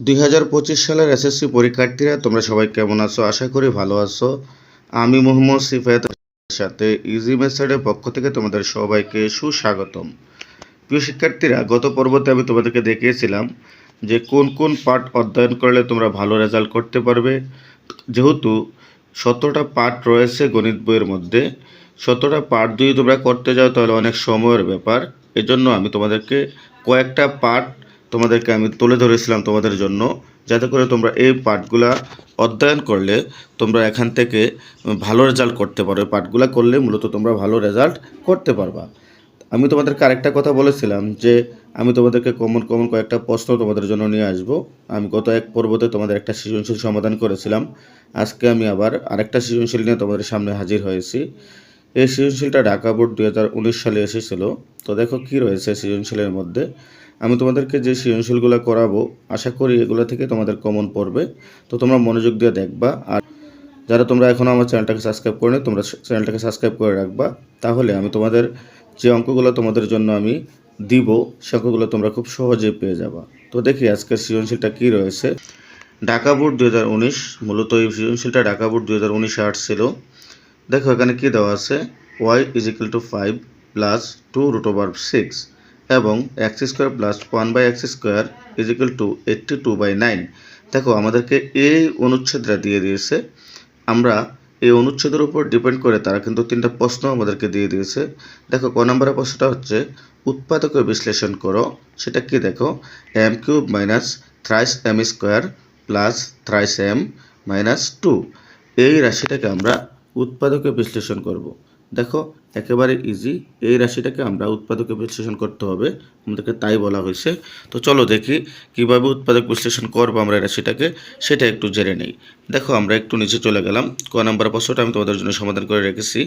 দুই হাজার পঁচিশ সালের এসএসসি পরীক্ষার্থীরা, তোমরা সবাই কেমন আছো? আশা করি ভালো আছো। আমি মোহাম্মদ সিফায়াত সাথে ইজি মেথডের পক্ষ থেকে তোমাদের সবাইকে সুস্বাগতম। প্রিয় শিক্ষার্থীরা, গত পর্বতে আমি তোমাদেরকে দেখিয়েছিলাম যে কোন কোন পার্ট অধ্যয়ন করলে তোমরা ভালো রেজাল্ট করতে পারবে। যেহেতু সতেরোটা পার্ট রয়েছে গণিত বইয়ের মধ্যে, সতেরোটা পার্ট যদি তোমরা করতে যাও তাহলে অনেক সময়ের ব্যাপার। এজন্য আমি তোমাদেরকে কয়েকটা পার্ট তোমাদেরকে আমি তুলে ধরেছিলাম তোমাদের জন্য, যাতে করে তোমরা এই পাঠগুলা অধ্যয়ন করলে তোমরা এখান থেকে ভালো রেজাল্ট করতে পারো। এই পার্টগুলা করলে মূলত তোমরা ভালো রেজাল্ট করতে পারবা। আমি তোমাদেরকে আরেকটা কথা বলেছিলাম যে, আমি তোমাদেরকে কমন কমন কয়েকটা প্রশ্ন তোমাদের জন্য নিয়ে আসব। আমি গত এক পর্বতে তোমাদের একটা সৃজনশীল সমাধান করেছিলাম। আজকে আমি আবার আরেকটা সৃজনশীল নিয়ে তোমাদের সামনে হাজির হয়েছি। এই সৃজনশীলটা ঢাকা বোর্ড দুই হাজার উনিশ সালে এসেছিল। তো দেখো কি রয়েছে সৃজনশীলের মধ্যে। আমি তোমাদেরকে যে সৃজনশীলগুলো করাবো, আশা করি এগুলো থেকে তোমাদের কমন পড়বে। তো তোমরা মনোযোগ দিয়ে দেখবা, আর যারা তোমরা এখনও আমার চ্যানেলটাকে সাবস্ক্রাইব করে তোমরা চ্যানেলটাকে সাবস্ক্রাইব করে রাখবা। তাহলে আমি তোমাদের যে অঙ্কগুলো তোমাদের জন্য আমি দিব সে অঙ্কগুলো তোমরা খুব সহজে পেয়ে যাবা। তো দেখি আজকের সৃজনশীলটা কী রয়েছে। ঢাকা বোর্ড দু হাজার উনিশ, মূলত এই সৃজনশীলটা ঢাকা বোর্ড দু হাজার উনিশে আসছিল। দেখো এখানে কি দেওয়া আছে Y is to five plus two root over six এবং X square plus one by X square is equal to eighty two by nine দেখো, আমাদেরকে এই অনুচ্ছেদটা দিয়ে দিয়েছে। আমরা এই অনুচ্ছেদের উপর ডিপেন্ড করে তারা কিন্তু তিনটা প্রশ্ন আমাদেরকে দিয়ে দিয়েছে। দেখো, ক নম্বরের প্রশ্নটা হচ্ছে উৎপাদকে বিশ্লেষণ করো। সেটা কি দেখো? M cube minus thrice M square plus thrice M minus two এই রাশিটাকে আমরা উৎপাদকে বিশ্লেষণ করব। দেখো, একেবারে ইজি এই রাশিটাকে আমরা উৎপাদকে বিশ্লেষণ করতে হবে। আমাদেরকে তাই বলা হয়েছে। তো চলো দেখি কীভাবে উৎপাদক বিশ্লেষণ করব আমরা রাশিটাকে, সেটা একটু জেনে নেই। দেখো, আমরা একটু নিচে চলে গেলাম। ক নাম্বার প্রশ্নটা আমি তোমাদের জন্য সমাধান করে রেখেছি।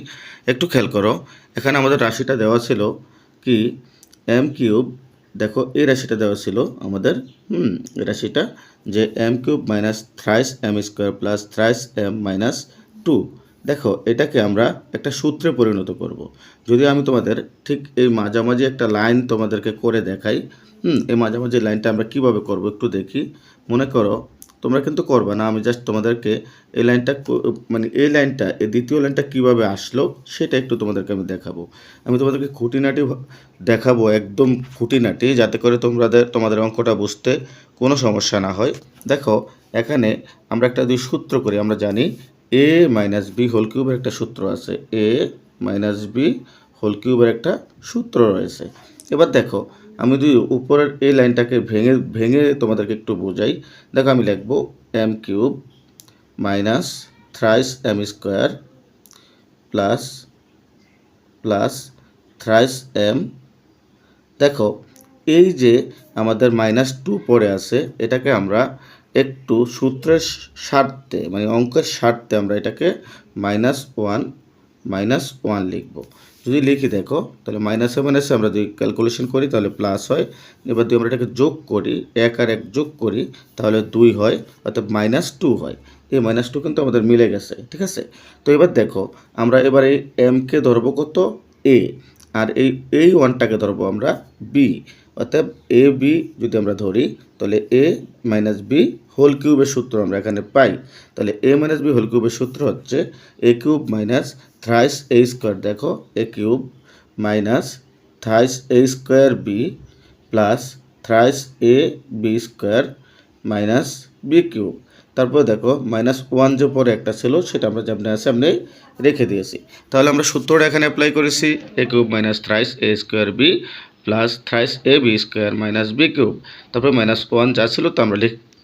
একটু খেয়াল করো, এখানে আমাদের রাশিটা দেওয়া ছিল কি এম কিউব, দেখো, এই রাশিটা দেওয়া ছিল আমাদের, হুম, এই রাশিটা যে M cube minus thrice M square plus thrice M minus two দেখো, এটাকে আমরা একটা সূত্রে পরিণত করব। যদি আমি তোমাদের ঠিক এই মাঝামাঝি একটা লাইন তোমাদেরকে করে দেখাই, হুম, এই মাঝামাঝি লাইনটা আমরা কীভাবে করব একটু দেখি। মনে করো, তোমরা কিন্তু করবে না, আমি জাস্ট তোমাদেরকে এই লাইনটা মানে এই লাইনটা, এই দ্বিতীয় লাইনটা কীভাবে আসলো সেটা একটু তোমাদেরকে আমি দেখাবো। আমি তোমাদেরকে খুঁটিনাটি দেখাবো একদম খুঁটিনাটি, যাতে করে তোমাদের তোমাদের অঙ্কটা বুঝতে কোনো সমস্যা না হয়। দেখো, এখানে আমরা একটা দুই সূত্র করি, আমরা জানি এ মাইনাস বি হোল কিউবের একটা সূত্র আছে। এ মাইনাস বি হোল কিউবের একটা সূত্র রয়েছে। এবার দেখো, আমি যদি উপরের এই লাইনটাকে ভেঙে ভেঙে তোমাদেরকে একটু বোঝাই, দেখো আমি লিখব M cube minus thrice M square plus plus thrice M দেখো, এই যে আমাদের মাইনাস টু পড়ে আছে, এটাকে আমরা একটু সূত্রের স্বার্থে মানে অঙ্কের স্বার্থে আমরা এটাকে মাইনাস ওয়ান মাইনাস ওয়ান লিখব। যদি লিখি দেখো, তাহলে মাইনাসে মাইনাসে আমরা যদি ক্যালকুলেশন করি, তাহলে প্লাস হয়। এবার যদি আমরা এটাকে যোগ করি, এক আর এক যোগ করি, তাহলে দুই হয়, অর্থাৎ মাইনাস টু হয়। এই মাইনাস টু কিন্তু আমাদের মিলে গেছে, ঠিক আছে? তো এবার দেখো, আমরা এবার এই এমকে ধরবো কত? এ আর এই এই ওয়ানটাকে ধরবো আমরা বি অর্থাৎ এ বি যদি আমরা ধরি, তাহলে এ মাইনাস বি হোল কিউবের সূত্র আমরা এখানে পাই। তাহলে এ মাইনাস বি হোল কিউবের সূত্র হচ্ছে A cube minus thrice A square দেখো A cube minus thrice A square B plus thrice A B square minus B cube তারপর দেখো মাইনাস ওয়ান যে পরে একটা ছিল, সেটা আমরা যেমনি আছে এমনি রেখে দিয়েছি। তাহলে আমরা সূত্রটা এখানে অ্যাপ্লাই করেছি A cube minus thrice A square B plus thrice A B square minus B cube. তারপরে মাইনাস ওয়ান যা ছিল তা আমরা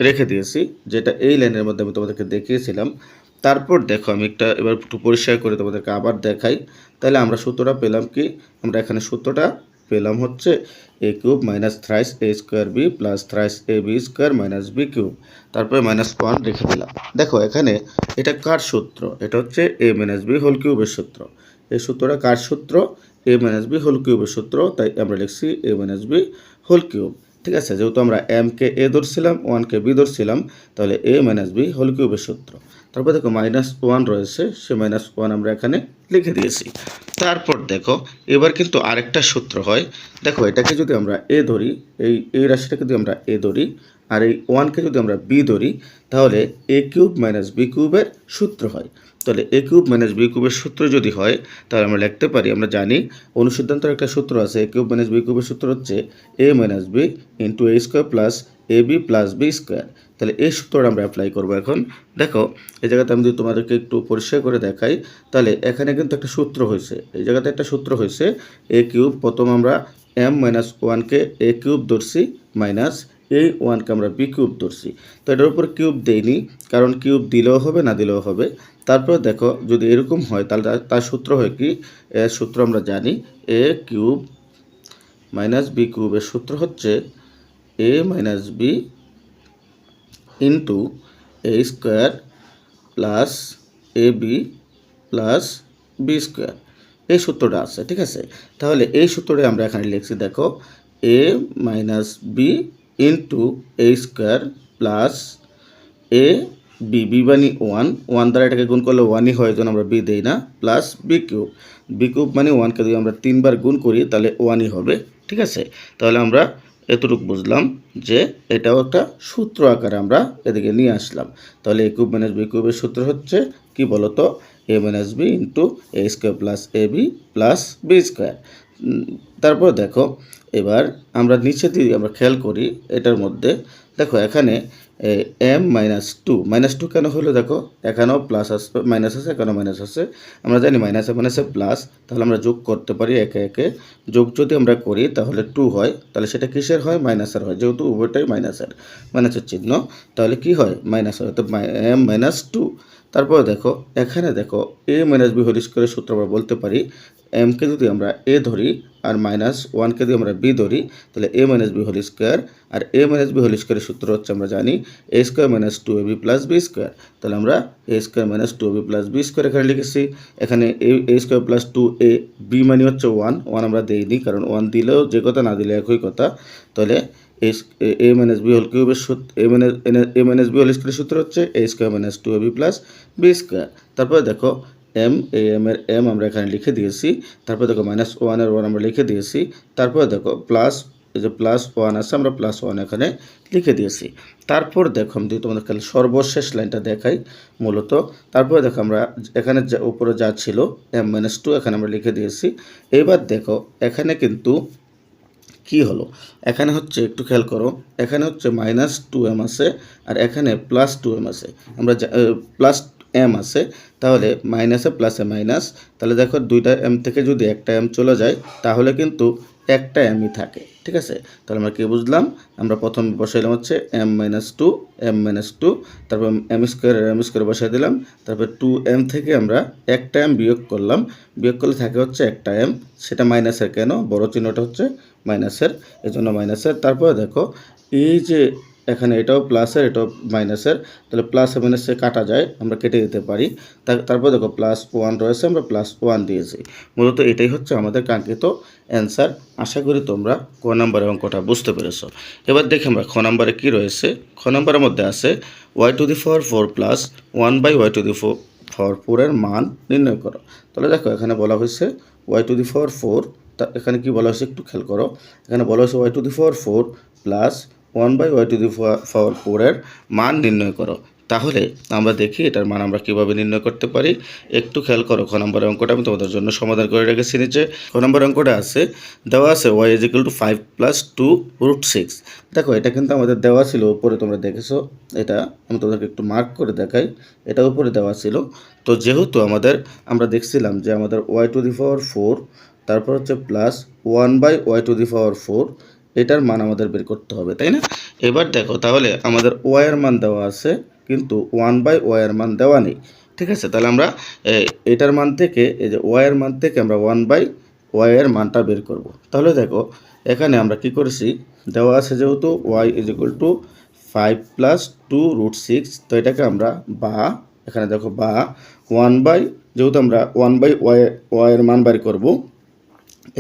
রেখে দিয়েছি, যেটা এই লাইনের মধ্যে আমি তোমাদেরকে দেখিয়েছিলাম। তারপর দেখো আমি একটা এবার একটু পরিষ্কার করে তোমাদেরকে আবার দেখাই। তাহলে আমরা সূত্রটা পেলাম কি? আমরা এখানে সূত্রটা পেলাম হচ্ছে A cube minus thrice A square B plus thrice A B square minus B cube. তারপরে মাইনাস ওয়ান রেখে দিলাম। দেখো এখানে এটা কার সূত্র? এটা হচ্ছে এ মাইনাস বি হোল কিউবের সূত্র। এই সূত্রটা কার সূত্র? এ মাইনাস বি হোল কিউবের সূত্র, তাই আমরা লিখছি A minus B whole cube ঠিক আছে, যেহেতু আমরা এম কে এ ধরছিলাম ওয়ান কে বি ধরছিলাম, তাহলে এ মাইনাস বি হোল কিউবের সূত্র। তারপর দেখো মাইনাস ওয়ান রয়েছে, সে মাইনাস ওয়ান আমরা এখানে লিখে দিয়েছি। তারপর দেখো, এবার কিন্তু আরেকটা সূত্র হয়। দেখো, এটাকে যদি আমরা এ ধরি, এই এই রাশিটাকে যদি আমরা এ ধরি, আর এই ওয়ানকে যদি আমরা বি ধরি, তাহলে এ কিউব মাইনাস বি কিউবের সূত্র হয়। তাহলে এ কিউব মাইনাস বি কিউবের সূত্র যদি হয়, তাহলে আমরা লিখতে পারি, আমরা জানি অনুসিদ্ধান্তের একটা সূত্র আছে এ কিউব মাইনাস বি কিউবের সূত্র হচ্ছে A minus B into A square plus A B plus B square তাহলে এই সূত্রটা আমরা অ্যাপ্লাই করব এখন। দেখো, এই জায়গাতে আমি যদি তোমাদেরকে একটু পরিষ্কার করে দেখাই, তাহলে এখানে কিন্তু একটা সূত্র হয়েছে। এই জায়গাতে একটা সূত্র হয়েছে এ কিউব প্রথম আমরা এম মাইনাস ওয়ানকে এ কিউব ধরছি মাইনাস এই ওয়ানকে আমরা বি কিউব ধরছি। তো এটার উপর কিউব দেইনি, কারণ কিউব দিলেও হবে, না দিলেও হবে। তারপর দেখো, যদি এরকম হয়, তাহলে তার- তার সূত্র হয় কি? এর সূত্র আমরা জানি এ কিউব মাইনাস বি কিউবের সূত্র হচ্ছে A minus B into A square plus A B plus B square এই সূত্রটা আছে, ঠিক আছে? তাহলে এই সূত্রটা আমরা এখানে লিখছি, দেখো A minus B into A square plus A B B মানে ওয়ান ওয়ান দ্বারা এটাকে গুণ করলে ওয়ানই হয় যেন আমরা বি দেই না plus B cube B cube মানে ওয়ানকে যদি আমরা তিনবার গুণ করি, তাহলে ওয়ানই হবে, ঠিক আছে? তাহলে আমরা এতটুকু বুঝলাম যে এটাও একটা সূত্র আকারে আমরা এদিকে নিয়ে আসলাম। তাহলে এ কিউব মাইনাস বি কিউবের সূত্র হচ্ছে কি বলতো? A minus B into A square plus A B plus B square তারপর দেখো, এবার আমরা নিচে দিয়ে আমরা খেয়াল করি, এটার মধ্যে। দেখো, এখানে M minus two minus two কেন হলো দেখো? এখানেও প্লাস আছে মাইনাস আছে, এখানেও মাইনাস আছে। আমরা জানি মাইনাসে মাইনাসে প্লাস তাহলে আমরা যোগ করতে পারি একে একে। যোগ যদি আমরা করি, তাহলে টু হয়। তাহলে সেটা কিসের হয়? মাইনাসের হয়। যেহেতু উভয়টাই মাইনাসের মাইনাসের চিহ্ন, তাহলে কি হয়? মাইনাস হয়। তো এম মাইনাস টু তারপরে দেখো, এখানে দেখো এ মাইনাস বি হোল স্কোয়ারের সূত্র আমরা বলতে পারি এমকে যদি আমরা এ ধরি আর মাইনাস ওয়ানকে যদি আমরা বি ধরি, তাহলে A minus B whole square R A minus B whole স্কোয়ারের সূত্র হচ্ছে আমরা জানি A square minus two A B plus B square তাহলে আমরা A square minus two A B plus B square এখানে লিখেছি। এখানে A A square plus two A B মানে হচ্ছে ওয়ান ওয়ান আমরা দেইনি, কারণ ওয়ান দিলেও যে কথা না দিলে একই কথা। তাহলে এ মাইনাস বি হোল কিউবের সূত্র A minus A minus B whole স্কোয়ারের সূত্র হচ্ছে A square minus two A B plus B square তারপরে দেখো এম এ এম এর এম আমরা এখানে লিখে দিয়েছি। তারপর দেখো মাইনাস ওয়ানের ওয়ান আমরা লিখে দিয়েছি। তারপর দেখো প্লাস যে প্লাস ওয়ান আছে, আমরা প্লাস ওয়ান এখানে লিখে দিয়েছি। তারপর দেখো, আমি যদি তোমাদের খালি সর্বশেষ লাইনটা দেখাই মূলত। তারপরে দেখো, আমরা এখানে যা, উপরে যা ছিল এম মাইনাস টু এখানে আমরা লিখে দিয়েছি। এবার দেখো, এখানে কিন্তু কি হলো? এখানে হচ্ছে একটু খেয়াল করো, এখানে হচ্ছে মাইনাস টু এম আছে আর এখানে প্লাস টু এম আছে। আমরা প্লাস এম আছে, তাহলে মাইনাসে প্লাসে মাইনাস তাহলে দেখো দুইটা এম থেকে যদি একটা এম চলে যায়, তাহলে কিন্তু একটা এমই থাকে, ঠিক আছে? তাহলে আমরা কি বুঝলাম? আমরা প্রথম বসাইলাম হচ্ছে M minus two M minus two তারপর এম স্কোয়ার এম স্কোয়ার বসাই দিলাম, তারপর টু এম থেকে আমরা একটা এম বিয়োগ করলাম। বিয়োগ করলে থাকে হচ্ছে একটা এম সেটা মাইনাসের কেন? বড় চিহ্নটা হচ্ছে মাইনাসের এই জন্য মাইনাসের তারপরে দেখো, এই যে এখানে এটাও প্লাসের এটাও মাইনাসের তাহলে প্লাস মাইনাসে কাটা যায়, আমরা কেটে দিতে পারি। তারপর দেখো প্লাস ওয়ান রয়েছে, আমরা প্লাস ওয়ান দিয়েছি। মূলত এটাই হচ্ছে আমাদের কাঙ্ক্ষিত অ্যান্সার আশা করি তোমরা ক নম্বরের অঙ্কটা বুঝতে পেরেছ। এবার দেখি আমরা খ নাম্বারে কী রয়েছে। খ নাম্বারের মধ্যে আছে Y to the four four plus one by Y to the four four ফোরের মান নির্ণয় করো। তাহলে দেখো, এখানে বলা হয়েছে Y to the four four তা এখানে কি বলা হয়েছে একটু খেয়াল করো। এখানে বলা হয়েছে Y to the four four plus one by Y to the power ফোরের মান নির্ণয় করো। তাহলে আমরা দেখি এটার মান আমরা কীভাবে নির্ণয় করতে পারি। একটু খেয়াল করো, খ নম্বর অঙ্কটা আমি তোমাদের জন্য সমাধান করে রেখেছি নিচে। খ নম্বর অঙ্কটা আছে, দেওয়া আছে Y is equal to five plus two root six দেখো, এটা কিন্তু আমাদের দেওয়া ছিল, উপরে তোমরা দেখেছ, এটা আমি তোমাদেরকে একটু মার্ক করে দেখাই, এটা উপরে দেওয়া ছিল। তো যেহেতু আমাদের, আমরা দেখছিলাম যে আমাদের Y to the power four তারপর হচ্ছে plus one by Y to the power four এটার মান আমাদের বের করতে হবে, তাই না? এবার দেখো, তাহলে আমাদের ওয়াইয়ের মান দেওয়া আছে, কিন্তু ওয়ান বাই ওয়াইয়ের মান দেওয়া নেই, ঠিক আছে? তাহলে আমরা এটার মান থেকে, এই যে ওয়াইয়ের মান থেকে আমরা ওয়ান বাই ওয়াইয়ের মানটা বের করব। তাহলে দেখো, এখানে আমরা কি করেছি, দেওয়া আছে যেহেতু Y is equal to five plus two root six তো এটাকে আমরা বা, এখানে দেখো বা ওয়ান বাই যেহেতু আমরা ওয়ান বাই ওয়াই ওয়াইয়ের মান বাড়ি করব,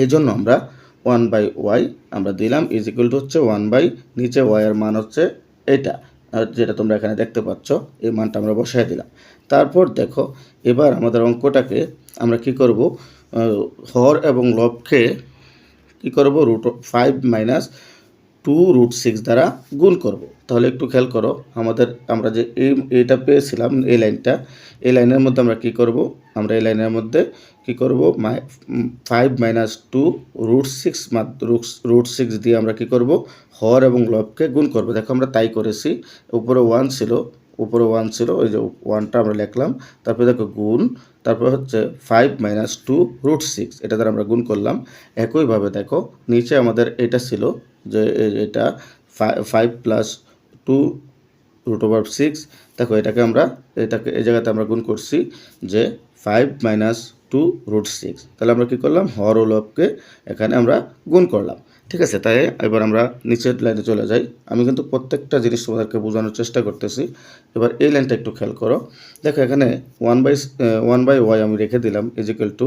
এই জন্য আমরা ওয়ান বাই ওয়াই আমরা দিলাম ইজ ইকুয়াল টু হচ্ছে ওয়ান বাই, নিচে ওয়াইয়ের মান হচ্ছে এটা যেটা তোমরা এখানে দেখতে পাচ্ছ, এই মানটা আমরা বসাই দিলাম। তারপর দেখো, এবার আমাদের অঙ্কটাকে আমরা কি করব হর এবং লবকে কি করব root five minus two root six দ্বারা গুণ করব। তাহলে একটু খেয়াল করো, আমাদের, আমরা যে এই এটা পেয়েছিলাম, এই লাইনটা, এই লাইনের মধ্যে আমরা কি করব? আমরা এই লাইনের মধ্যে কি করব? Five minus two root six root six দিয়ে আমরা কি করব? হর এবং লবকে গুণ করব। দেখো আমরা তাই করেছি, উপরে ওয়ান ছিল, উপরে ওয়ান ছিল ওই যে ওয়ানটা আমরা লিখলাম, তারপরে দেখো গুণ, তারপর হচ্ছে five minus two root six এটা দ্বারা আমরা গুণ করলাম। একইভাবে দেখো, নিচে আমাদের এটা ছিল যে এটা five plus two root over six দেখো, এটাকে আমরা, এটাকে, এই জায়গাতে আমরা গুণ করছি যে five minus two root six তাহলে আমরা কী করলাম? হর ওলভকে এখানে আমরা গুণ করলাম। ঠিক আছে, তাই এবার আমরা নিচের লাইনে চলে যাই। আমি কিন্তু প্রত্যেকটা জিনিস তোমাদেরকে বোঝানোর চেষ্টা করতেছি। এবার এই লাইনটা একটু খেয়াল করো। দেখো এখানে one by one by Y আমি রেখে দিলাম ইজিক্যাল টু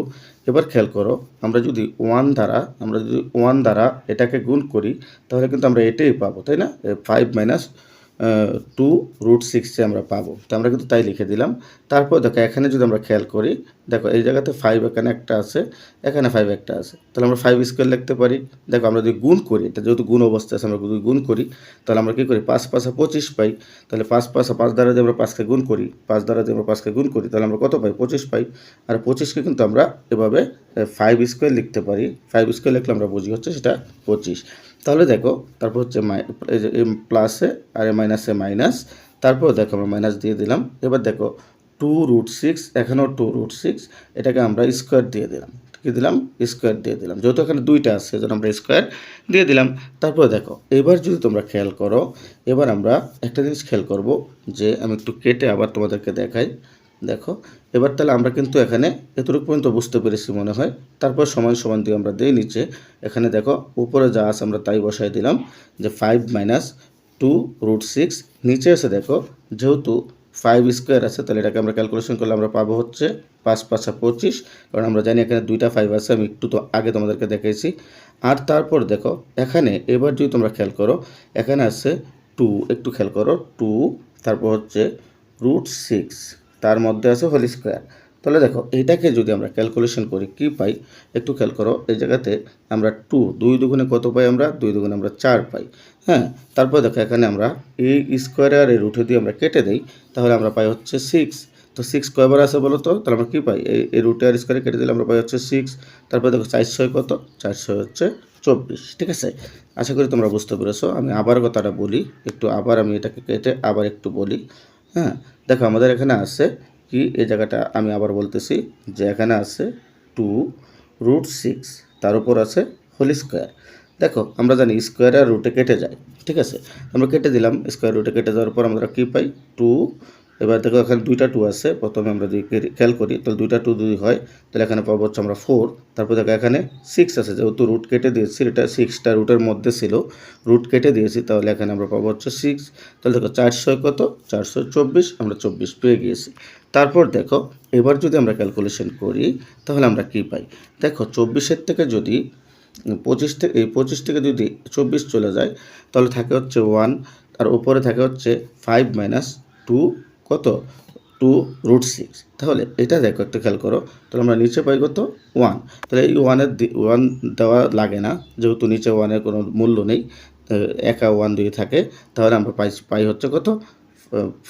এবার খেয়াল করো, আমরা যদি ওয়ান দ্বারা, আমরা যদি ওয়ান দ্বারা এটাকে গুণ করি, তাহলে কিন্তু আমরা এটাই পাবো, তাই না? ফাইভ মাইনাস টু রুট সিক্সে আমরা পাবো। তো আমরা কিন্তু তাই লিখে দিলাম। তারপর দেখো, এখানে যদি আমরা খেয়াল করি, দেখো, এই জায়গাতে ফাইভ এখানে একটা আছে, এখানে ফাইভ একটা আছে। তাহলে আমরা ফাইভ স্কোয়ার লিখতে পারি। দেখো, আমরা যদি গুণ করি, এটা যেহেতু গুণ অবস্থা আছে, আমরা যদি গুণ করি, তাহলে আমরা কী করি? পাঁচ পাঁচা পঁচিশ পাই। তাহলে পাঁচ পাঁচা পাঁচ দ্বারা যদি আমরা পাঁচকে গুণ করি, পাঁচ দ্বারা যদি আমরা পাঁচকে গুণ করি, তাহলে আমরা কত পাই? পঁচিশ পাই। আর পঁচিশকে কিন্তু আমরা এভাবে ফাইভ স্কোয়ার লিখতে পারি। ফাইভ স্কোয়ার লিখলে আমরা বুঝি হচ্ছে সেটা পঁচিশ। তাহলে দেখো, তারপর হচ্ছে যে প্লাসে আর এ মাইনাসে মাইনাস তারপর দেখো আমরা মাইনাস দিয়ে দিলাম। এবার দেখো টু রুট সিক্স এখানেও টু রুট সিক্স এটাকে আমরা স্কোয়ার দিয়ে দিলাম। কী দিলাম? স্কোয়ার দিয়ে দিলাম। যেহেতু এখানে দুইটা আছে সেজন্য আমরা স্কোয়ার দিয়ে দিলাম। তারপর দেখো, এবার যদি তোমরা খেয়াল করো, এবার আমরা একটা জিনিস খেয়াল করব, যে আমি একটু কেটে আবার তোমাদেরকে দেখাই। দেখো। এবার তাহলে আমরা কিন্তু এখানে এতটুকু পর্যন্ত বুঝতে পেরেছি মনে হয়। তারপর সমান সমান দিয়ে আমরা দিই নিচে এখানে দেখো, উপরে যা আছে আমরা তাই বসাই দিলাম যে five minus two root six নিচে এসে দেখো, যেহেতু ফাইভ স্কোয়ার আছে, তাহলে এটাকে আমরা ক্যালকুলেশন করলে আমরা পাবো হচ্ছে পাঁচ পাঁচা পঁচিশ। কারণ আমরা জানি এখানে দুইটা ফাইভ আছে, আমি একটু তো আগে তোমাদেরকে দেখাইছি। আর তারপর দেখো, এখানে এবার যদি তোমরা খেয়াল করো, এখানে আছে টু একটু খেয়াল করো টু তারপর হচ্ছে রুট সিক্স তার মধ্যে আছে হোল স্কোয়ার। তাহলে দেখো এইটাকে যদি আমরা ক্যালকুলেশন করি, কি পাই? একটু খেয়াল করো, এই জায়গাতে আমরা টু দুই দুগুণে কত পাই আমরা? দুই দুগুণে আমরা চার পাই। হ্যাঁ তারপর দেখো, এখানে আমরা এই স্কোয়ারে আর এই রুটে দিয়ে আমরা কেটে দিই, তাহলে আমরা পাই হচ্ছে সিক্স তো সিক্স কয়বার আছে বলো তো? তাহলে আমরা কী পাই? এই এই রুটে আর স্কোয়ারে কেটে দিলে আমরা পাই হচ্ছে সিক্স তারপর দেখো চারশো কত? চারশো হচ্ছে চব্বিশ, ঠিক আছে? আশা করি তোমরা বুঝতে পেরেছ। আমি আবার কথাটা বলি, একটু আবার আমি এটাকে কেটে আবার একটু বলি। হ্যাঁ দেখো আমাদের এখানে আছে কি? এই জায়গাটা আমি আবার বলতেছি যে এখানে আছে টু রুট সিক্স তার উপর আছে হোল স্কোয়ার দেখো, আমরা জানি স্কোয়ার আর রুটে কেটে যায়, ঠিক আছে? আমরা কেটে দিলাম স্কোয়ার রুটে কেটে যাওয়ার পর আমরা কী পাই? টু এবার দেখো এখানে দুইটা টু আছে, প্রথমে আমরা যদি খেয়াল করি, তাহলে দুইটা টু যদি হয়, তাহলে এখানে পাবো হচ্ছে আমরা ফোর তারপর দেখো এখানে সিক্স আছে, যেহেতু রুট কেটে দিয়েছি, এটা সিক্সটা রুটের মধ্যে ছিল রুট কেটে দিয়েছি, তাহলে এখানে আমরা পাবো হচ্ছে সিক্স তাহলে দেখো চারশো কত? চারশো চব্বিশ, আমরা চব্বিশ পেয়ে গিয়েছি। তারপর দেখো, এবার যদি আমরা ক্যালকুলেশন করি, তাহলে আমরা কি পাই? দেখো চব্বিশের থেকে যদি, পঁচিশ থেকে, এই পঁচিশ থেকে যদি চব্বিশ চলে যায়, তাহলে থাকে হচ্ছে ওয়ান আর উপরে থাকে হচ্ছে ফাইভ মাইনাস টু কত? টু রুট সিক্স তাহলে এটা দেখো, একটু খেয়াল করো। তাহলে আমরা নিচে পাই কত? ওয়ান তাহলে এই ওয়ানের ওয়ান দেওয়া লাগে না, যেহেতু নিচে ওয়ানের কোনো মূল্য নেই একা ওয়ান দুই থাকে। তাহলে আমরা পাই পাই হচ্ছে কত?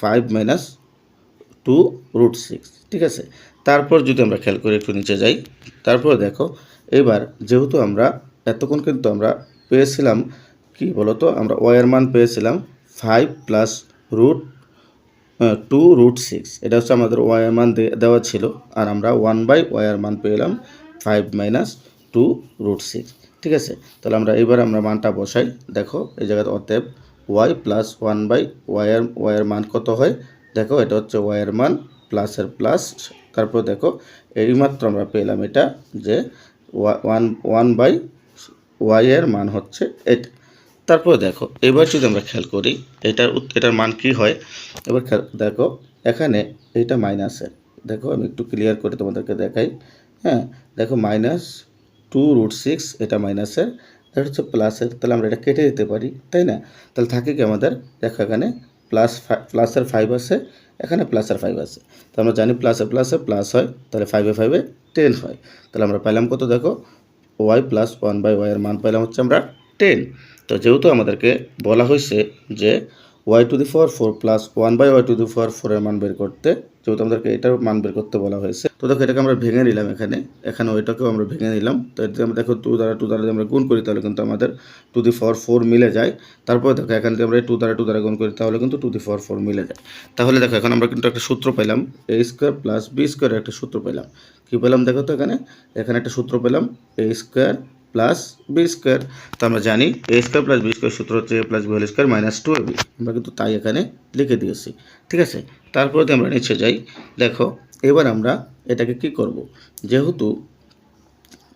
Five minus two root six ঠিক আছে? তারপর যদি আমরা খেয়াল করে একটু নিচে যাই, তারপর দেখো, এবার যেহেতু আমরা এতক্ষণ কিন্তু আমরা পেয়েছিলাম, কি বলতো? আমরা ওয়ার মান পেয়েছিলাম five plus root two root six এটা হচ্ছে আমাদের ওয়ার মান দেওয়া ছিল। আর আমরা ওয়ান বাই ওয়ার মান পেলাম five minus two root six ঠিক আছে? তাহলে আমরা এবার আমরা মানটা বসাই। দেখো, এই জায়গাতে অতএব ওয়াই প্লাস ওয়ান বাই ওয়ার ওয়ার মান কত হয়? দেখো, এটা হচ্ছে ওয়ার মান প্লাসের প্লাস তারপর দেখো, এইমাত্র আমরা পেলাম এটা যে ওয়ান ওয়ান বাই ওয়াইয়ের মান হচ্ছে এটা তারপর দেখো, এবার যদি আমরা খেয়াল করি, এটার এটার মান কি হয়? এবার দেখো, এখানে এইটা মাইনাসে দেখো, আমি একটু ক্লিয়ার করে তোমাদেরকে দেখাই। হ্যাঁ দেখো মাইনাস টু রুট সিক্স এটা মাইনাসের এটা হচ্ছে প্লাসের তাহলে আমরা এটা কেটে দিতে পারি, তাই না? তাহলে থাকে কি আমাদের? দেখো, এখানে প্লাস প্লাসের ফাইভ আছে, এখানে প্লাসের ফাইভ আছে। তো আমরা জানি প্লাসে প্লাসে প্লাস হয়, তাহলে ফাইভে ফাইভে টেন হয়। তাহলে আমরা পেলাম কত দেখো? ওয়াই প্লাস ওয়ান বাই ওয়াইয়ের মান পেলাম হচ্ছে আমরা টেন তো যেহেতু আমাদেরকে বলা হয়েছে যে y to the power four plus one by y to the power ফোরের মান বের করতে, যেহেতু আমাদেরকে এটার মান বের করতে বলা হয়েছে, তো দেখো এটাকে আমরা ভেঙে নিলাম এখানে এখানে ওইটাকেও আমরা ভেঙে নিলাম, তো এতে আমরা দেখো টু দ্বারা টু দ্বারা যদি আমরা গুণ করি তাহলে কিন্তু আমাদের টু দি পাওয়ার ফোর মিলে যায়, তারপর দেখো এখান থেকে আমরা টু দ্বারা টু দ্বারা গুণ করি তাহলে কিন্তু টু দি পাওয়ার ফোর মিলে যায়। তাহলে দেখো এখন আমরা কিন্তু একটা সূত্র পেলাম এ স্কোয়ার প্লাস বি স্কোয়ারের একটা সূত্র পেলাম কী পেলাম দেখো তো এখানে এখানে একটা সূত্র পেলাম a square plus b square তো আমরা জানি a square plus b square সূত্র হচ্ছে a plus b square minus two a b আমরা কিন্তু তাই এখানে লিখে দিয়েছি, ঠিক আছে? তারপরে আমরা নিচে যাই, দেখো, এবার আমরা এটাকে কি করব? যেহেতু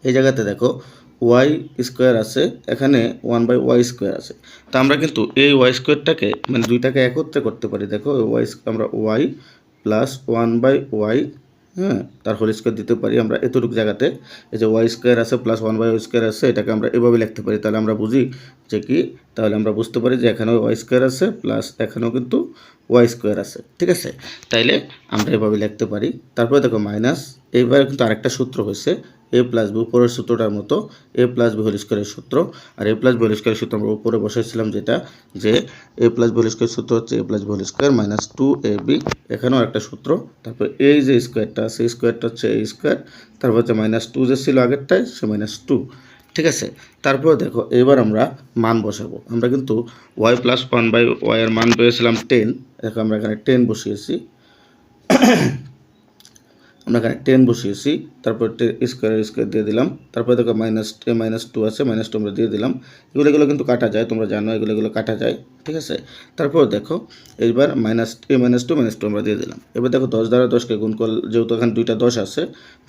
এই জায়গাতে দেখো ওয়াই স্কোয়ার আছে, এখানে ওয়ান বাই ওয়াই স্কোয়ার আছে। তো আমরা কিন্তু এই ওয়াই স্কোয়ারটাকে মানে দুইটাকে একত্রে করতে পারি। দেখো ওয়াই আমরা y plus one by y হ্যাঁ তার হোল স্কোয়ার দিতে পারি আমরা এতটুকু জায়গাতে। এই যে ওয়াই স্কোয়ার আছে plus one by y square আছে, এটাকে আমরা এভাবে লিখতে পারি। তাহলে আমরা বুঝি যে কি? তাহলে আমরা বুঝতে পারি যে এখানেও ওয়াই স্কোয়ার আছে প্লাস এখানেও কিন্তু ওয়াই স্কোয়ার আছে। ঠিক আছে? তাইলে আমরা এভাবে লিখতে পারি। তারপরে দেখো মাইনাস এইবার কিন্তু আরেকটা সূত্র হয়েছে। এ প্লাস বি উপরের সূত্রটার মতো এ প্লাস বি হোল স্কোয়ারের সূত্র। আর এ প্লাস বি সূত্র আমরা উপরে বসাইছিলাম যেটা, যে এ প্লাস বি সূত্র হচ্ছে a plus b square minus two a b এখানেও একটা সূত্র। তারপর এই যে স্কোয়ারটা এই স্কোয়ারটা হচ্ছে এই স্কোয়ার তারপর হচ্ছে মাইনাস টু যে ছিল আগেরটায়, সে মাইনাস টু ঠিক আছে? তারপর দেখো, এবার আমরা মান বসাবো। আমরা কিন্তু ওয়াই প্লাস ওয়ান বাই ওয়াইয়ের মান পেয়েছিলাম টেন দেখো আমরা এখানে টেন বসিয়েছি। আমরা এখানে টেন বসিয়েছি, তারপর স্কোয়ার স্কোয়ার দিয়ে দিলাম। তারপরে দেখো মাইনাস মাইনাস টু আছে মাইনাস টু আমরা দিয়ে দিলাম। এগুলো এগুলো কিন্তু কাটা যায়, তোমরা জানো, এগুলো এগুলো কাটা যায়, ঠিক আছে? তারপর দেখো, এইবার মাইনাস এ মাইনাস টু মাইনাস টু আমরা দিয়ে দিলাম। এবার দেখো দশ দ্বারা দশকে গুণ করলে, যেহেতু এখানে দুইটা দশ আছে,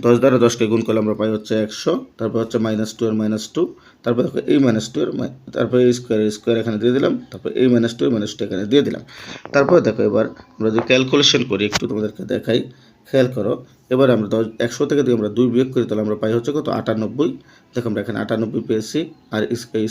দশ দ্বারা দশকে গুণ করলে আমরা পাই হচ্ছে একশো, তারপর হচ্ছে মাইনাস টু এর মাইনাস টু তারপর দেখো এই মাইনাস টু এর তারপর এই স্কোয়ার স্কোয়ার এখানে দিয়ে দিলাম, তারপর এই মাইনাস টু এর মাইনাস টু এখানে দিয়ে দিলাম। তারপর দেখো এবার আমরা যদি ক্যালকুলেশন করি, একটু তোমাদেরকে দেখাই। খেয়াল করো, এবার আমরা দশ, একশো থেকে যদি আমরা দুই বিয়োগ করি, তাহলে আমরা পাই হচ্ছে কত? আটানব্বই। দেখো আমরা এখানে আটানব্বই পেয়েছি, আর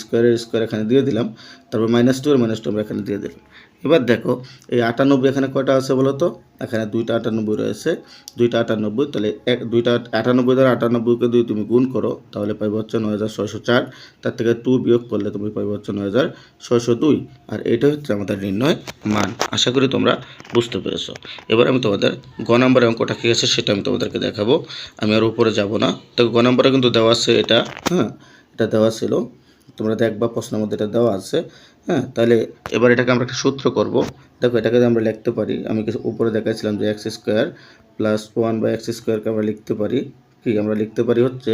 স্কোয়ারের স্কোয়ার এখানে দিয়ে দিলাম, তারপর মাইনাস টু আর মাইনাস টু আমরা এখানে দিয়ে দিলাম। এবার দেখো, এই আটানব্বই এখানে কয়টা আছে বলো তো? এখানে দুইটা আটানব্বই রয়েছে, দুইটা আটানব্বই, তাহলে এক, দুইটা আটানব্বই দ্বারা আটানব্বইকে যদি তুমি গুণ করো, তাহলে পাইবে হচ্ছে নয় হাজার ছয়শো চার, তার থেকে টু বিয়োগ করলে তুমি পাইবে হচ্ছে নয় হাজার ছয়শো দুই, আর এটা হচ্ছে আমাদের নির্ণয় মান, আশা করি তোমরা বুঝতে পেরেছ। এবার আমি তোমাদের গ নম্বরের অঙ্কটা কী আছে সেটা আমি তোমাদেরকে দেখাবো, আমি আর উপরে যাব না, তো গ নম্বরে কিন্তু দেওয়া আছে এটা হ্যাঁ এটা দেওয়া ছিল তোমরা দেখবা, প্রশ্নের মধ্যে এটা দেওয়া আছে। হ্যাঁ তাহলে এবার এটাকে আমরা একটা সূত্র করব। দেখো, এটাকে আমরা লিখতে পারি, আমি কিছু উপরে দেখাইছিলাম যে এক্স স্কোয়ার প্লাস ওয়ান বা এক্স স্কোয়ারকে আমরা লিখতে পারি। কি, আমরা লিখতে পারি হচ্ছে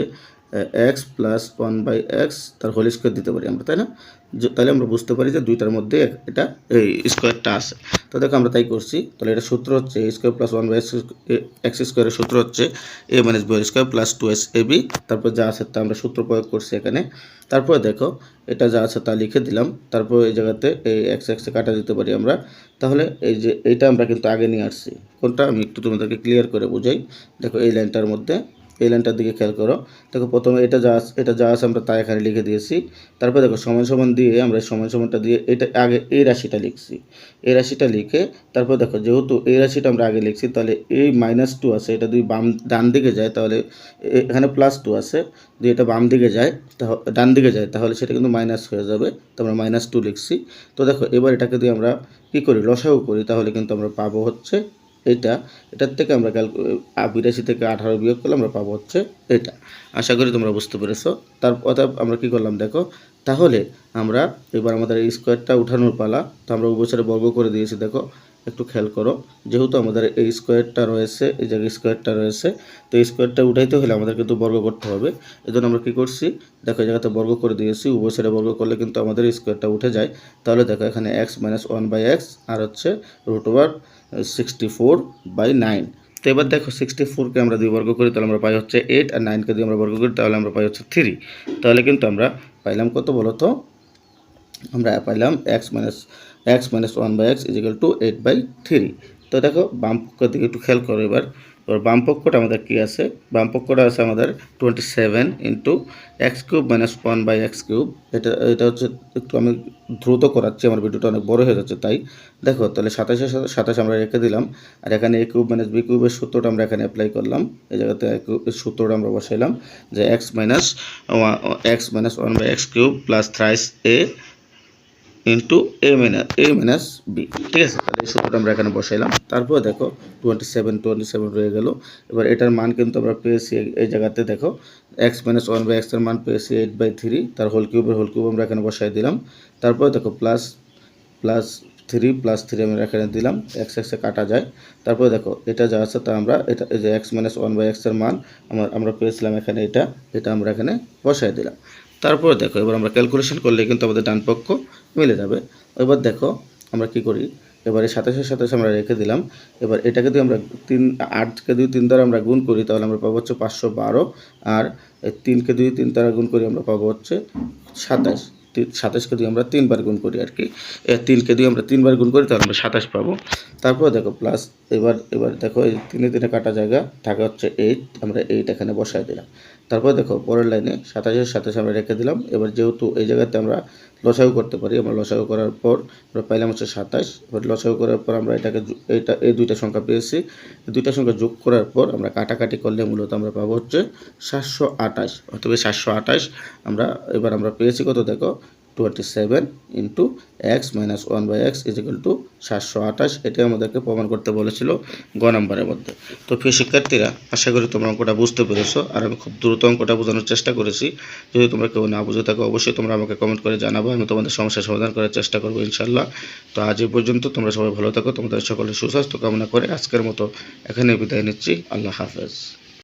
x plus one by x তার হোল স্কোয়ার দিতে পারি আমরা, তাই না? তাহলে আমরা বুঝতে পারি যে দুইটার মধ্যে এটা এই স্কোয়ারটা আছে। তো দেখো আমরা তাই করছি, তাহলে এটা সূত্র হচ্ছে a square plus one by x স্কোয়ারের সূত্র হচ্ছে a minus b square plus two s a b. তারপর যা আছে তা আমরা সূত্র প্রয়োগ করছি এখানে। তারপরে দেখো, এটা যা আছে তা লিখে দিলাম, তারপর এই জায়গাতে এই এক্স এক্সে কাটা দিতে পারি আমরা। তাহলে এই যে এইটা আমরা কিন্তু আগে নিয়ে আসছি। কোনটা? আমি একটু তোমাদেরকে ক্লিয়ার করে বুঝাই। দেখো এই লাইনটার মধ্যে এই লাইনটার দিকে খেয়াল করো। দেখো প্রথমে এটা যা এটা যা আছে আমরা তা এখানে লিখে দিয়েছি। তারপর দেখো সমান সমান দিয়ে আমরা সমান সমানটা দিয়ে এটা আগে এই রাশিটা লিখছি। এই রাশিটা লিখে তারপর দেখো যেহেতু এই রাশিটা আমরা আগে লিখছি, তাহলে এই মাইনাস টু আছে, এটা যদি বাম, ডান দিকে যায় তাহলে এখানে প্লাস টু আছে। যদি এটা বাম দিকে যায় ডান দিকে যায়, তাহলে সেটা কিন্তু মাইনাস হয়ে যাবে। তো আমরা মাইনাস টু লিখছি। তো দেখো এবার এটাকে যদি আমরা কী করি, লসাগু করি, তাহলে কিন্তু আমরা পাবো হচ্ছে এটা, এটার থেকে আমরা ক্যালকু বিরাশি থেকে আঠারো বিয়োগ করলে আমরা পাবো হচ্ছে এটা। আশা করি তোমরা বুঝতে পেরেছ। তার অর্থাৎ আমরা কি করলাম দেখো, তাহলে আমরা এবার আমাদের এই স্কোয়ারটা উঠানোর পালা, তো আমরা উপসারে বর্গ করে দিয়েছি, দেখো। একটু খেয়াল করো। যেহেতু আমাদের এই স্কোয়ারটা রয়েছে, এই জায়গায় স্কোয়ারটা রয়েছে, তো এই স্কোয়ারটা উঠাইতে হলে আমাদের কিন্তু বর্গ করতে হবে। এই জন্য আমরা কী করছি? দেখো, এই জায়গাতে বর্গ করে দিয়েছি, উভয় সাইডে বর্গ করলে কিন্তু আমাদের স্কোয়ারটা উঠে যায়। তাহলে দেখো, এখানে x minus one by x আর হচ্ছে root over sixty four by nine তো এবার দেখো সিক্সটি ফোরকে আমরা দুই বর্গ করি, তাহলে আমরা পাই হচ্ছে এইট আর নাইনকে দিয়ে আমরা বর্গ করি, তাহলে আমরা পাই হচ্ছে থ্রি তাহলে কিন্তু আমরা পাইলাম কত বলো তো আমরা পাইলাম x minus x minus one by x equal to eight by three তো দেখো, বাম পক্ষের দিকে একটু খেয়াল করো এবার। এবার বাম পক্ষটা আমাদের কী আছে? বাম পক্ষটা আছে আমাদের twenty seven into x cube minus one by x cube এটা এটা হচ্ছে একটু আমি দ্রুত করাচ্ছি, আমার ভিডিওটা অনেক বড় হয়ে যাচ্ছে, তাই। দেখো, তাহলে সাতাশে, সাতাশ আমরা রেখে দিলাম। আর এখানে এ কিউব মাইনাস বি কিউবের সূত্রটা আমরা এখানে অ্যাপ্লাই করলাম। এই জায়গাতে সূত্রটা আমরা বসাইলাম যে x minus x minus one by x cube plus thrice a into a minus a minus b ঠিক আছে? তাহলে এই সূত্রটা আমরা এখানে বসাইলাম। তারপর দেখো টোয়েন্টি সেভেন টোয়েন্টি সেভেন রয়ে গেল। এবার এটার মান কিন্তু আমরা পেয়েছি এই- জায়গাতে দেখো এক্স মাইনাস ওয়ান বাই এক্সের মান পেয়েছি এইট বাই থ্রি তার হোল কিউবের হোল কিউব আমরা এখানে বসাই দিলাম। তারপর দেখো plus plus three plus three আমরা এখানে দিলাম এক্স এক্সে কাটা যায়। তারপরে দেখো, এটা যা আছে তা আমরা এটা এই যে এক্স মাইনাস ওয়ান বাই এক্সের মান, আমরা আমরা পেয়েছিলাম এখানে এটা এটা আমরা এখানে বসাই দিলাম। তারপরে দেখো, এবার আমরা ক্যালকুলেশন করলে কিন্তু আমাদের ডান পক্ষ মিলে যাবে। এবার দেখো, আমরা কি করি? এবারে সাতাশের সাতাশে আমরা রেখে দিলাম। এবার এটাকে যদি আমরা তিন, আটকে দুই, তিন দ্বারা আমরা গুণ করি, তাহলে আমরা পাবো হচ্ছে পাঁচশো বারো। আর তিনকে দুই, তিন দ্বারা গুণ করি, আমরা পাবো হচ্ছে সাতাশ। সাতাশকে দিয়ে আমরা তিনবার গুণ করি আর কি। তিনকে দিয়ে আমরা তিনবার গুণ করি, তাহলে আমরা সাতাশ পাবো। তারপর দেখো প্লাস এবার এবার দেখো, এই তিনে তিনে কাটা জায়গা, থাকা হচ্ছে এইট আমরা এইট এখানে বসায় দিলাম। তারপর দেখো, পরের লাইনে সাতাশের সাতাশ আমরা রেখে দিলাম। এবার যেহেতু এই জায়গাতে আমরা লসাগু করতে পারি, আমরা লসাগু করার পর আমরা পাইলাম হচ্ছে সাতাশ। এবার লসাগু করার পর আমরা এটাকে এটা এইটা, এই দুইটা সংখ্যা পেয়েছি। দুইটা সংখ্যা যোগ করার পর আমরা কাটাকাটি করলে মূলত আমরা পাবো হচ্ছে সাতশো আঠাশ। অথবা সাতশো আঠাশ আমরা, এবার আমরা পেয়েছি কত দেখো? Twenty seven into x minus one by x equal to সাতশো আঠাশ। এটাই আমাদেরকে প্রমাণ করতে বলেছিল গ নম্বরের মধ্যে। তো প্রিয় শিক্ষার্থীরা, আশা করি তোমরা অঙ্কটা বুঝতে পেরেছ আর আমি খুব দ্রুত অঙ্কটা বোঝানোর চেষ্টা করেছি। যদি তোমরা কেউ না বুঝে থাকো, অবশ্যই তোমরা আমাকে কমেন্ট করে জানাব। আমি তোমাদের সমস্যার সমাধান করার চেষ্টা করব ইনশাল্লাহ তো আজ এই পর্যন্ত তোমরা সবাই ভালো থাকো, তোমাদের সকলের সুস্বাস্থ্য কামনা করে আজকের মতো এখানে বিদায় নিচ্ছি। আল্লাহ হাফেজ।